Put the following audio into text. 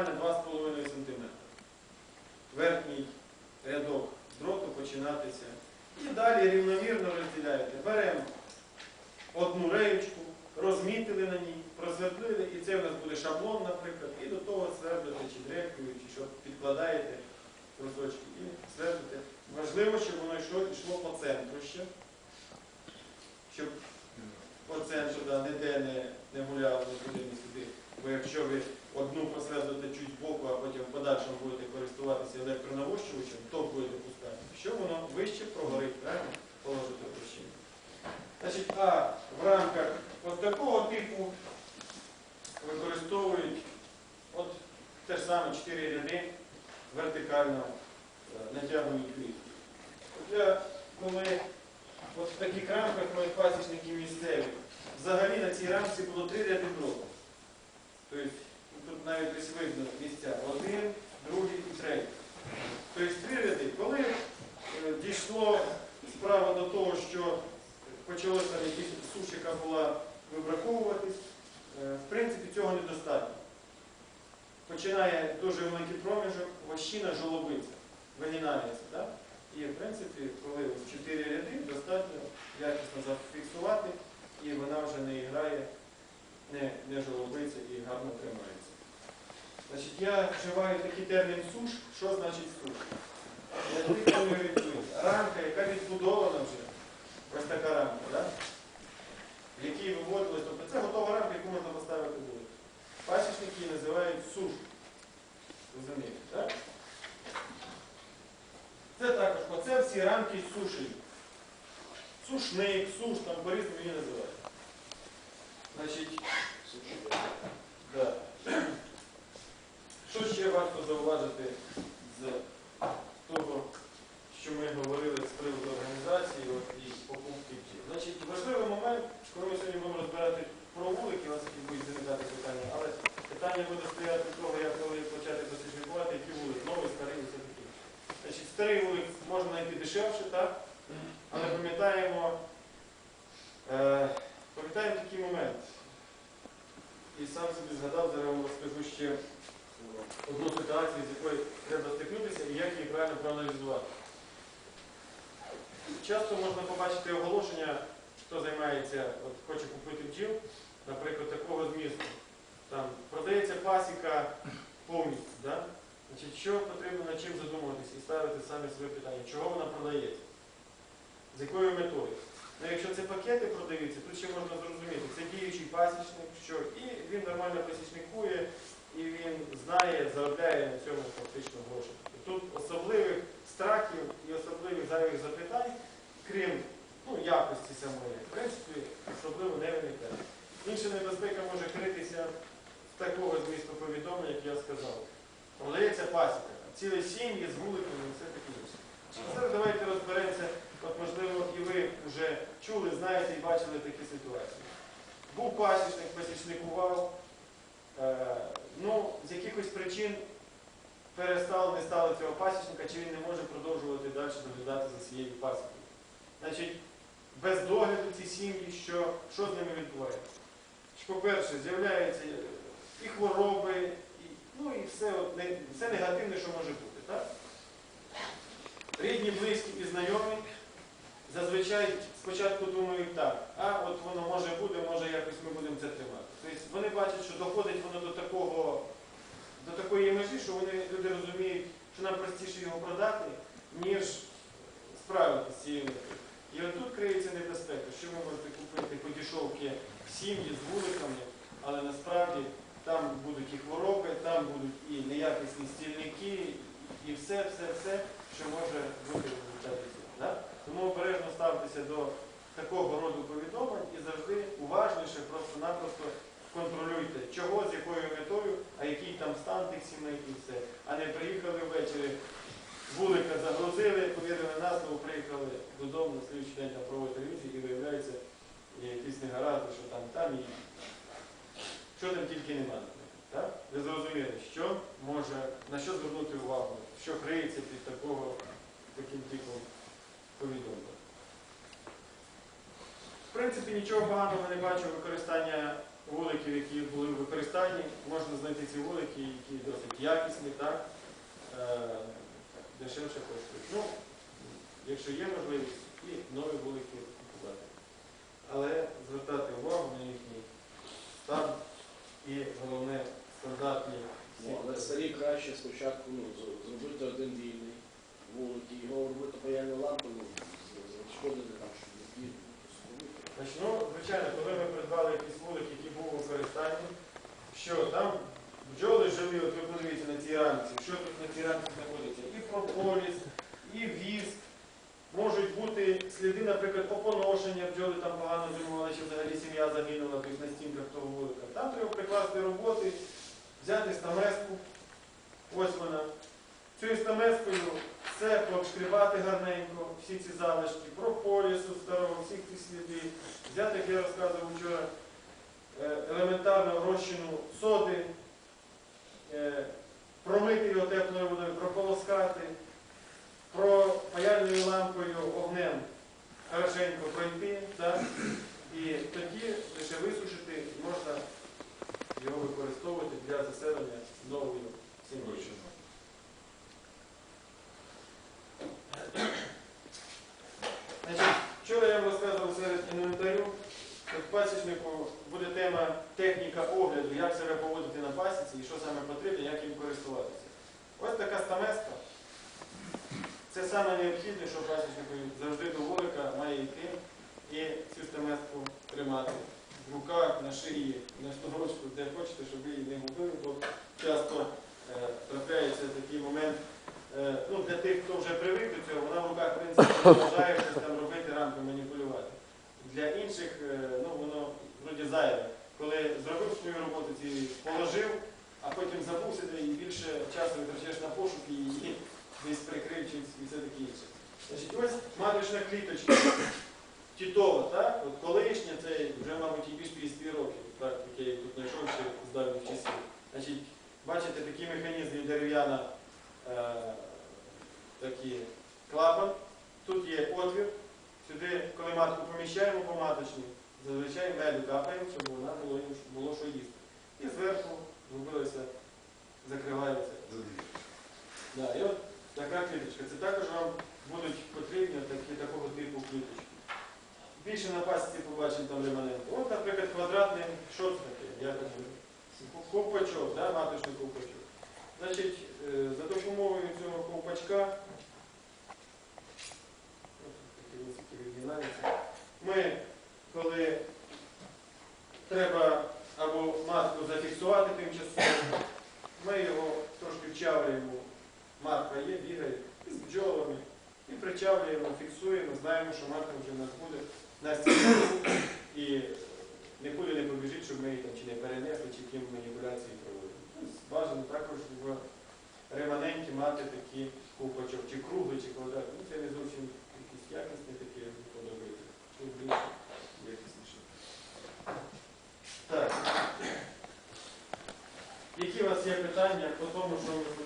2,5 см. Верхній рядок дроту починатися. І далі рівномірно розділяєте. Беремо одну реєчку, розмітили на ній, просвердлили, і це в нас буде шаблон, наприклад, і до того свердлите чи дрелькою, чи що підкладаєте брусочки і свердлите. Важливо, щоб воно йшло, йшло по центру ще. Щоб по центру да, ніде не, не гуляло, не не сюди. Бо якщо ви одну просвердлите чуть збоку, а потім в подальшому будете користуватися електронавощувачем, то будете пускати, що воно вище прогорить, правильно? Положите вищину. Значить, а в рамках от такого типу використовують от те ж саме 4 ряди вертикально е, натягують клітки. Для коли от в таких рамках мають пасічники місцеві, взагалі на цій рамці було три ряди дроту. Тут навіть місця один, другий і третій. Тобто три. Коли е, дійшло справа до того, що почалося там якась суш, яка була вибраковуватись, е, в принципі цього недостатньо. Починає дуже великий проміжок, вощина жолобиться, вигинається. Так? І в принципі, коли ось чотири ряди, достатньо якісно зафіксувати, і вона вже не грає, не, не жолобиться і гарно тримається. Значить, я вживаю такий термін суш. Що значить суш? Рамка, яка відбудована вже, ось така рамка, да? в якій виводилось, тобто це готова рамка, яку можна поставити вулицю. Пасічники називають суш. Розумієте, так? Це також, оце всі рамки суші. Сушник, суш, там по-різному її називають. Значить, да. Що ще варто зауважити з того, що ми говорили з приводу організації от, і покупки? Значить, важливий момент, коли ми сьогодні будемо розбирати про вулики, у вас які будуть виникати питання, але питання буде стояти того, як коли почати досліджувати, які вулик, новий, старий і все таке. Значить, старий вулик можна знайти дешевше, так? Але пам'ятаємо, е, пам'ятаємо такий момент. І сам собі згадав, зараз вам розкажу ще одну ситуацію, з якою треба стикнутися і як її правильно проаналізувати. Часто можна побачити оголошення, хто займається, от, хоче купити бджіл, наприклад, такого змісту. Там продається пасіка повністю. Да? Значить, що потрібно над чим задумуватися і ставити самі своє питання, чого вона продається, з якою метою. Ну, якщо це пакети продаються, тут ще можна зрозуміти, це діючий пасічник, що і він нормально пасічникує, і він знає, заробляє на цьому фактично гроші. Тут особливих страхів і особливих зайвих запитань, крім ну, якості самої, в принципі, особливо не виникає. Інша небезпека може критися в такого змісту повідомлення, як я сказав. Продається пасіка, цілі сім'ї з вуликами і все таке інше. Зараз давайте розберемося, от можливо і ви вже чули, знаєте і бачили такі ситуації. Був пасічник, пасічникував, ну, з якихось причин перестало, не стало цього пасічника, чи він не може продовжувати далі доглядати за цією пасікою. Значить, без догляду ці сім'ї, що, що з ними відбувається? По-перше, з'являються і хвороби, і, ну і все, от, не- все негативне, що може бути. Так? Рідні, близькі і знайомі зазвичай спочатку думають так, а от воно може буде, може якось ми будемо це тримати. Тобто вони бачать, що доходить воно до такого, до такої межі, що вони люди розуміють, що нам простіше його продати, ніж справитися з цією. І отут криється небезпека, що ви можете купити по дешевки сім'ї з вуликами, але насправді там будуть і хвороби, там будуть і неякісні стільники, і все, все, все, що може бути в результаті цього. Тому обережно ставтеся до такого роду повідомлень і завжди уважніше, просто-напросто контролюйте, чого, з якою метою, а який там стан тих сімей і все. А не приїхали ввечері, вулика загрузили, повірили на слово, приїхали додому, на слідчий день там проводити ревізію і виявляється якісь негаразди, що там, там і що там тільки немає. Ви зрозуміли, що може, на що звернути увагу, що криється під такого, таким типом повідомлення. В принципі, нічого поганого не бачу використання вуликів, які були в використанні. Можна знайти ці вулики, які досить якісні, так, е, дешевше коштують. Ну, якщо є можливість, і нові вулики купувати. Але звертати увагу на їхній стан і головне стандартні всі. Ну, але старі краще спочатку ну, з- зробити один вільний вулик, і його робити паяльну лампу, ну, з- зашкодити там, щоб не пів, Значить, ну, звичайно, коли ми придбали якийсь вулик, який був у використанні, що там бджоли жили, от ви подивіться на цій рамці, що тут на цій рамці знаходиться? І прополіс, і віск, можуть бути сліди, наприклад, опоношення, бджоли там погано зимували, чи взагалі сім'я загинула тобто на стінках того вулика. Там треба прикласти роботи, взяти стамеску, ось вона. Цією стамескою все пообшкрібати гарненько, всі ці залишки, прополісу старого, всіх цих слідів, взяти, як я розказував вчора, е, елементарно розчину соди, е, промити його теплою водою, прополоскати, про паяльною лампою огнем хорошенько пройти, так? і тоді лише висушити можна його використовувати для заселення новою сім'єю. Значить, вчора я вам розказував серед інвентарю, що в пасічнику буде тема техніка огляду, як себе поводити на пасіці і що саме потрібно, як їм користуватися. Ось така стамеска. Це саме необхідне, що пасічнику завжди до вулика має йти і цю стамеску тримати в руках, на шиї, на шнурочку, де хочете, щоб ви її не губили, бо часто е, трапляється такий момент. Е, ну, для тих, хто вже привик до цього, вона в руках, в принципі, не бажає щось там робити, рамки маніпулювати. Для інших, е, ну, воно вроді зайве. Коли зробив свою роботу, ці положив, а потім і більше часу витрачаєш на пошук і її десь прикрив і все таке інше. Значить, ось маточна кліточка. Тітова, так? От колишня, це вже, мабуть, і більш 50 років, так, яке я тут знайшов ще з давніх часів. Значить, бачите, такі механізми дерев'яна е, такий клапан. Тут є отвір. Сюди, коли матку поміщаємо по маточній, зазвичай меду капаємо, щоб вона було, було що їсти. І зверху зробилося, закривається. Да, і от така кліточка. Це також вам будуть потрібні такі, такого типу кліточки. Більше на пасіці побачимо там реманенти. От, наприклад, квадратний що це таке? Я кажу, ковпачок, да, маточний ковпачок. Значить, е, за допомогою цього ковпачка, ось такі високі відгинається, ми, коли треба або матку зафіксувати тимчасово, ми його трошки вчавлюємо, матка є, бігає, і з бджолами, і причавлюємо, фіксуємо, знаємо, що матка вже в нас буде на стіні і нікуди не побіжить, щоб ми її там чи не перенесли, чи яким маніпуляції проводимо. Бажано також в реманенті мати такі ковпачок, чи круглий, чи квадратний. Ну, це не зовсім якісь якісні такі подобаються. Чи більше якісніше. Так. Які у вас є питання по тому, що зараз?